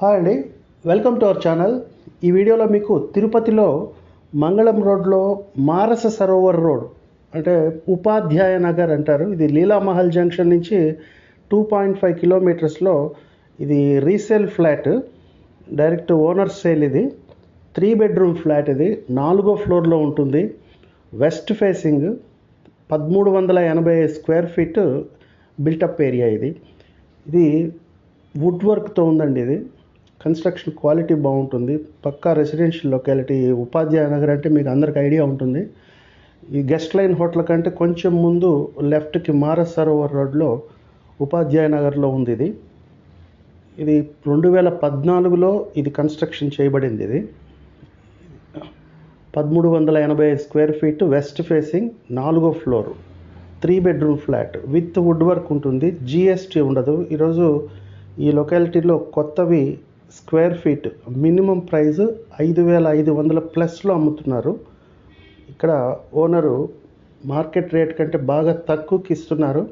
Hi అండి welcome to our channel ఈ వీడియోలో మీకు తిరుపతిలో మంగళం రోడ్లో మారస సరోవర్ రోడ్ అంటే ఉపాధ్యాయ నగర్ అంటారు. ఇది లీలామహల్ జంక్షన్ నుంచి టూ పాయింట్ ఫైవ్ కిలోమీటర్స్లో ఇది resale flat direct owner sale ఇది. త్రీ బెడ్రూమ్ ఫ్లాట్ ఇది నాలుగో ఫ్లోర్లో ఉంటుంది. వెస్ట్ ఫేసింగ్ పదమూడు వందల ఎనభై స్క్వేర్ ఫీట్ బిల్టప్ ఏరియా ఇది. ఇది వుడ్ వర్క్తో ఉందండి ఇది. కన్స్ట్రక్షన్ క్వాలిటీ బాగుంటుంది. పక్కా రెసిడెన్షియల్ లొకాలిటీ. ఉపాధ్యాయ నగర్ అంటే మీకు అందరికి ఐడియా ఉంటుంది. ఈ గెస్ట్ లైన్ హోటల్ కంటే కొంచెం ముందు లెఫ్ట్కి మారస్ సరోవర్ రోడ్లో ఉపాధ్యాయ నగర్లో ఉంది ఇది. ఇది రెండు వేల పద్నాలుగులో ఇది కన్స్ట్రక్షన్ చేయబడింది ఇది. పదమూడు వందల ఎనభై స్క్వేర్ ఫీట్ వెస్ట్ ఫేసింగ్ నాలుగో floor. Three bedroom flat. With wood work ఉంటుంది. జిఎస్టీ ఉండదు. ఈరోజు ఈ లొకాలిటీలో కొత్తవి స్క్వేర్ ఫీట్. మినిమం ప్రైస్ ఐదు వేల ఐదు వందల ప్లస్లో అమ్ముతున్నారు. ఇక్కడ ఓనరు మార్కెట్ రేట్ కంటే బాగా తక్కువకి ఇస్తున్నారు.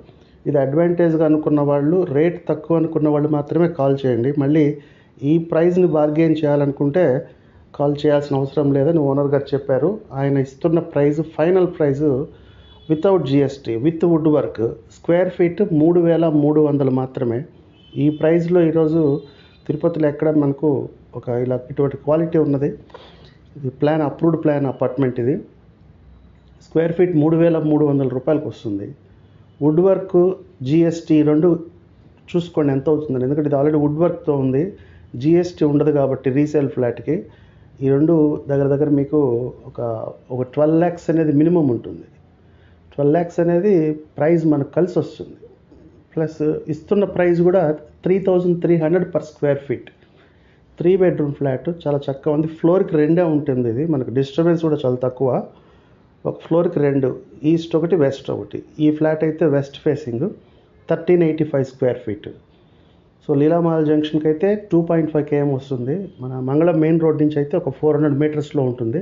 ఇది అడ్వాంటేజ్గా అనుకున్న వాళ్ళు రేట్ తక్కువ అనుకున్న వాళ్ళు మాత్రమే కాల్ చేయండి. మళ్ళీ ఈ ప్రైస్ని బార్గెయిన్ చేయాలనుకుంటే కాల్ చేయాల్సిన అవసరం లేదని ఓనర్ గారు చెప్పారు. ఆయన ఇస్తున్న prize final price without GST with wood work. Square feet మూడు వేల మూడు వందలు మాత్రమే. ఈ ప్రైస్లో ఈరోజు తిరుపతిలో ఎక్కడ మనకు ఒక ఇలా ఇటువంటి క్వాలిటీ ఉన్నది. ఇది ప్లాన్ అప్రూవ్డ్ ప్లాన్ అపార్ట్మెంట్ ఇది. స్క్వేర్ ఫీట్ మూడు వేల మూడు వందల రూపాయలకు వస్తుంది. వుడ్ వర్క్ జిఎస్టీ రెండు చూసుకోండి ఎంత అవుతుందని. ఎందుకంటే ఇది ఆల్రెడీ వుడ్ వర్క్తో ఉంది. జిఎస్టీ ఉండదు కాబట్టి రీసేల్ ఫ్లాట్కి. ఈ రెండు దగ్గర దగ్గర మీకు ఒక ఒక ట్వెల్వ్ ల్యాక్స్ అనేది మినిమం ఉంటుంది. ట్వెల్వ్ ల్యాక్స్ అనేది ప్రైస్ మనకు కలిసి వస్తుంది. ప్లస్ ఇస్తున్న ప్రైస్ కూడా three thousand three hundred per square feet. Three bedroom flat చాలా చక్కగా ఉంది. ఫ్లోర్కి రెండే ఉంటుంది ఇది. మనకు డిస్టర్బెన్స్ కూడా చాలా తక్కువ. ఒక ఫ్లోర్కి రెండు ఈస్ట్ ఒకటి వెస్ట్ ఒకటి. ఈ ఫ్లాట్ అయితే west facing thirteen eighty five square feet. So Leelamahal జంక్షన్కి అయితే టూ పాయింట్ ఫైవ్ కేఎం వస్తుంది. మన మంగళం మెయిన్ రోడ్ నుంచి అయితే ఒక ఫోర్ హండ్రెడ్ మీటర్స్లో ఉంటుంది.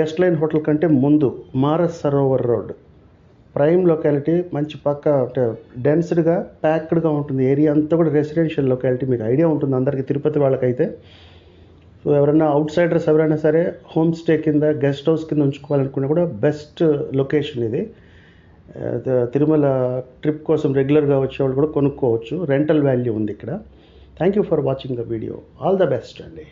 గెస్ట్ లైన్ హోటల్ కంటే ముందు మారస్ సరోవర్ రోడ్. ప్రైమ్ లొకాలిటీ మంచి పక్క అంటే డెన్స్డ్గా ప్యాక్డ్గా ఉంటుంది. ఏరియా అంతా కూడా రెసిడెన్షియల్ లొకాలిటీ మీకు ఐడియా ఉంటుంది అందరికీ తిరుపతి వాళ్ళకైతే. సో ఎవరైనా అవుట్ సైడర్స్ ఎవరైనా సరే హోమ్ స్టే కింద గెస్ట్ హౌస్ కింద ఉంచుకోవాలనుకున్నా కూడా బెస్ట్ లొకేషన్ ఇది. తిరుమల ట్రిప్ కోసం రెగ్యులర్గా వచ్చేవాళ్ళు కూడా కొనుక్కోవచ్చు. రెంటల్ వాల్యూ ఉంది ఇక్కడ. Thank you for watching the video. All the best అండి.